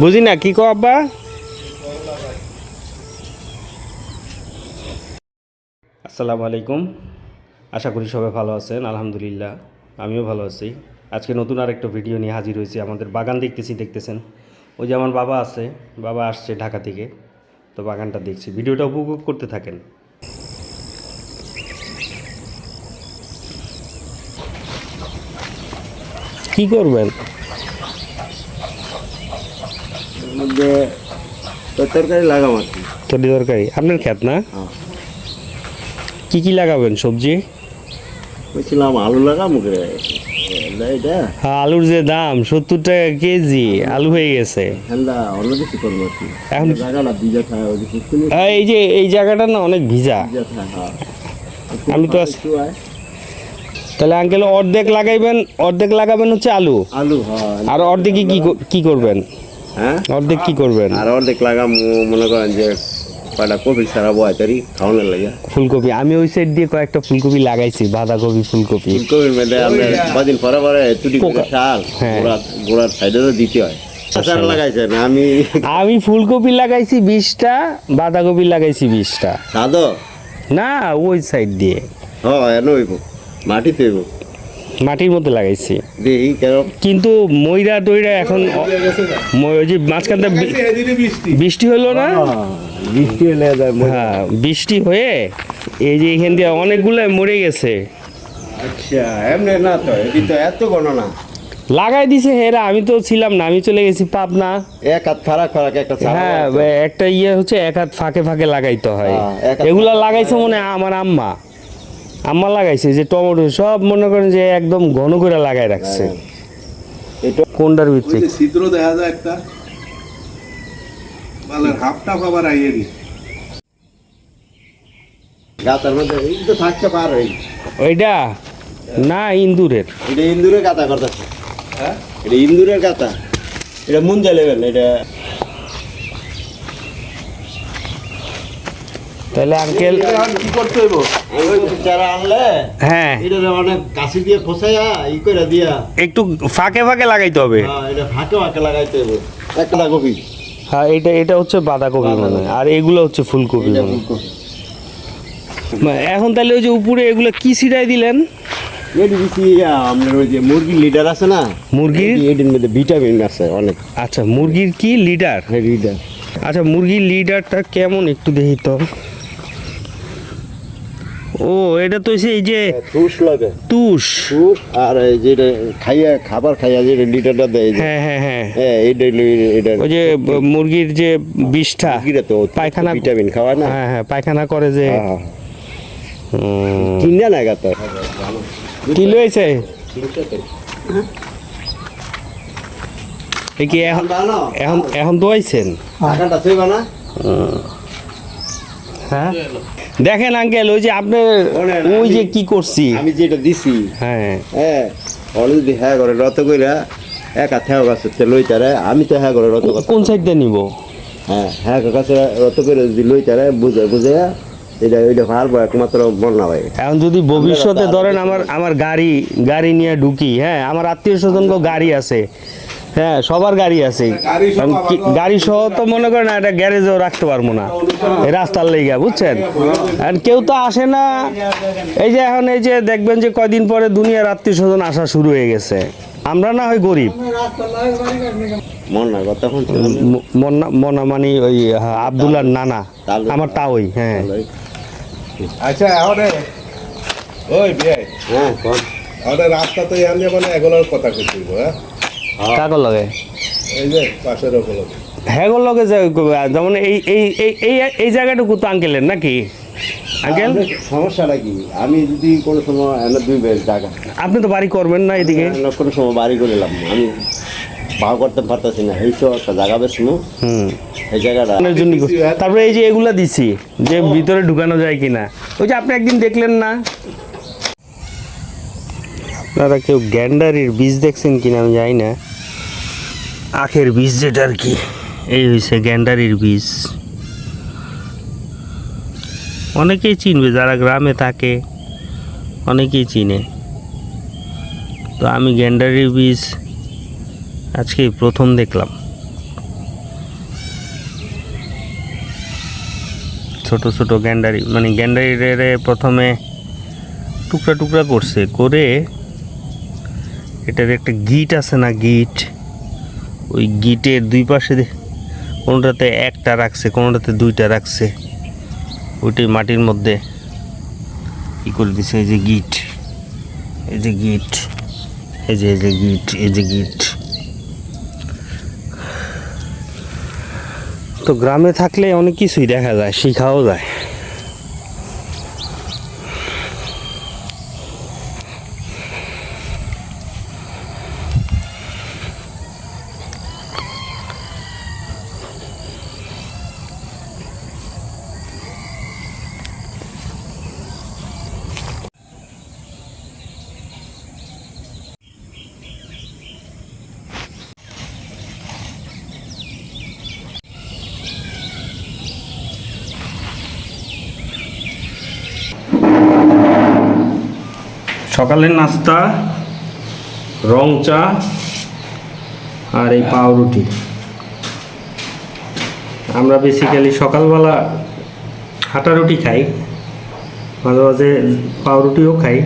বুঝি না কি কো আব্বা? আসসালামু আলাইকুম। আশা করি সবাই ভালো আছেন, আলহামদুলিল্লাহ, আমিও ভালো আছি। আজকে নতুন আরেকটা ভিডিও নিয়ে হাজির হয়েছি আমাদের বাগান দেখতেছি দেখতেছেন? ওই যে আমার বাবা আছে বাবা আসছে ঢাকা থেকে তো বাগানটা দেখছি। ভিডিওটা উপভোগ করতে থাকেন। কি করবেন? এর মধ্যে তরকারি লাগাম আর কি। তরি তরকারি। আপনার খেত না? হ্যাঁ। কি কি লাগাবেন সবজি? বলছিলাম আলু লাগাম করে। এটা হ্যাঁ, আলুর যে দাম সত্তর টাকা কেজি আলু হয়ে গেছে। এখন- কিনে আর এই যে এই জায়গাটা না অনেক ভিজা। হ্যাঁ। আমি তো তাহলে আঙ্কেল অর্ধেক লাগাইবেন অর্ধেক লাগাবেন হচ্ছে আলু? আলু হ্যাঁ আর অর্ধেকে কি কি করবেন? হ্যাঁ? অর্ধেক কি করবেন? আর অর্ধেক লাগাম মনে করেন যে কয়টা কপি ছাড়া বয় তারি খাওয়ানোর লাগে। ফুলকপি আমি ওই সাইড দিয়ে কয়েকটা ফুলকপি লাগাইছি বাঁধাকপি ফুলকপি। ফুলকপির মধ্যে আমরা কদিন পরে পরে তুলি করে সার হ্যাঁ। গোড়ার গোড়ার সাইডে তো দিতে হয়। আচার লাগাইছেন আমি আমি ফুলকপি লাগাইছি বিশটা বাঁধাকপি লাগাইছি বিশটা। সাদো? না ওই সাইড দিয়ে। হ্যাঁ এনে হইব। মাটির মধ্যে লাগাইছি। কিন্তু ময়রা টইরা এখন ওই যে মাঝখানটা বৃষ্টি। হলো না? বৃষ্টি হলে হ্যাঁ বৃষ্টি হয়ে এই যে এখান দিয়ে অনেকগুলো মরে গেছে। আচ্ছা এমনি না তো এটি তো এত গণনা। লাগাই দিছে হেরা আমি তো ছিলাম না আমি চলে গেছি পাবনা। এক হাত ফারাক ফারাক একটা হ্যাঁ একটা ইয়ে হচ্ছে এক হাত ফাঁকে ফাঁকে লাগাইতে হয়। হ্যাঁ, এগুলা লাগাইছে মনে হয় আমার আম্মা। আম্মা লাগাইছে যে টমেটো সব মনে করেন যে একদম ঘন করে লাগাই রাখছে। এটা কোনটার ভিতরে? ছিদ্র দেখা যায় একটা। মালের হাফটা আবার আইয়েরই গাতার মধ্যে এই তো থাকতে পার। হই ওইটা? না ইন্দুরের। এটা ইন্দুরের গাতা করতেছে হ্যাঁ? এটা ইন্দুরের গাতা এটা মুঞ্জা লেবেন এটা তাহলে আঙ্কেল কি করতে হইব? হ্যাঁ। একটু ফাঁকে ফাঁকে লাগাইতে হবে। হ্যাঁ, এটা হ্যাঁ এটা হচ্ছে বাঁধাকপি মনে আর এগুলো হচ্ছে ফুলকপি হয়। এখন তাহলে ওই যে উপরে এগুলো কি ছিটাই দিলেন? আপনার ওই যে মুরগির লিডার আছে না? মুরগির? এটির মধ্যে ভিটামিন আছে অনেক। আচ্ছা মুরগির কি লিডার? লিডার। আচ্ছা মুরগির লিডারটা কেমন একটু দেখি তো। ও এটা তো সেই যে তুষ লাগে। তুষ। তুষ আর এই যেটা খাইয়া খাবার খাইয়া যে লিডারটা দেয় হ্যাঁ হ্যাঁ হ্যাঁ। হ্যাঁ এইটা এটা ওই যে মুরগির যে বিষটা তো পায়খানা ভিটামিন খাওয়ায় না? হ্যাঁ হ্যাঁ পায়খানা করে যে। হ্যাঁ। কিনে না গাতা কি লয়েছে এই এখন এখন দোয়াইছেন না? হ্যাঁ? দেখেন আঙ্কেল ওই যে আপনি ওই যে কি করছি? আমি যেটা দিছি হ্যাঁ। হ্যাঁ যদি হ্যাঁ করে রত কইরা এক হাত হ্যাঁ কাছে তে লইতারে আমি তো হ্যাঁ করে রত কোন সাইডটা নিব? হ্যাঁ হ্যাঁ কাছে রত করে যদি লইতারে বুঝে বুঝে এটা ওইটা পারব একমাত্র না ভাই। এখন যদি ভবিষ্যতে ধরেন আমার আমার গাড়ি গাড়ি নিয়ে ঢুকি হ্যাঁ আমার আত্মীয় স্বজন গাড়ি আছে হ্যাঁ সবার গাড়ি আছে। গাড়ি সহ কারণ গাড়ি সহ তো মনে করেন একটা গ্যারেজেও রাখতে পারব না। এই রাস্তার লেগে বুঝছেন? আর কেউ তো আসে না। এই যে এখন এই যে দেখবেন যে কয়দিন পরে দুনিয়ার আত্মীয় স্বজন আসা শুরু হয়ে গেছে। আমরা না হয় গরিব। মন মনা ওই আব্দুল্লার নানা। আমার তাওই হ্যাঁ। আচ্ছা এখন ওই বিয়ে। হ্যাঁ রাস্তা তো মানে এগুলোর কথা করতে হ্যাঁ? কাকর লগে? হ্যাঁ লগে যেমন এই এই এই এই জায়গাটুকু তো আঙ্কেলের নাকি? আঙ্কেল সমস্যাটা কি? আমি যদি কোনো সময় দুই বেশ জায়গা। আপনি তো বাড়ি করবেন না এদিকে? কোনো সময় বাড়ি করে লাভ না। আমি ভাও করতে পারতেছি না। এই সব একটা জায়গা বেশ হুম। এই জায়গাটা জন্য তারপরে এই যে এগুলা দিছি যে ভিতরে ঢুকানো যায় কিনা। ওই যে আপনি একদিন দেখলেন না? আপনারা কেউ গ্যান্ডারির বীজ দেখছেন কিনা আমি জানি না। আখের বীজ যেটা আর কি, এই হয়েছে গ্যান্ডারির বীজ। অনেকেই চিনবে, যারা গ্রামে থাকে, অনেকেই চিনে। তো আমি গ্যান্ডারির বীজ আজকে প্রথম দেখলাম। ছোট ছোট গ্যান্ডারি মানে গ্যান্ডারির প্রথমে টুকরা টুকরা করছে, করে এটার একটা গিট আছে না গিট? ওই গিটের দুই পাশে কোনোটাতে একটা রাখছে, কোনোটাতে দুইটা রাখছে, ওইটাই মাটির মধ্যে ই করে দিছে, এই যে গিট, এই যে গিট, এই যে এই যে গিট, এই যে গিট। তো গ্রামে থাকলে অনেক কিছুই দেখা যায়, শিখাও যায়। সকালের নাস্তা, রং চা আর এই পাউরুটি। আমরা বেসিক্যালি সকালবেলা হাঁটা রুটি খাই, মাঝে মাঝে পাউরুটিও খাই।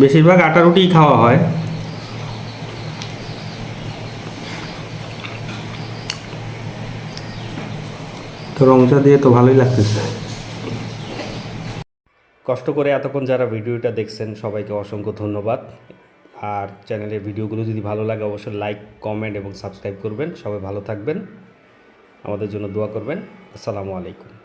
বেশিরভাগ আটা রুটিই খাওয়া হয়। তো রং চা দিয়ে তো ভালোই লাগতেছে। কষ্ট করে এতক্ষণ যারা ভিডিওটা দেখছেন, সবাইকে অসংখ্য ধন্যবাদ। আর চ্যানেলের ভিডিওগুলো যদি ভালো লাগে, অবশ্যই লাইক, কমেন্ট এবং সাবস্ক্রাইব করবেন। সবাই ভালো থাকবেন। আমাদের জন্য দোয়া করবেন। আসসালামু আলাইকুম।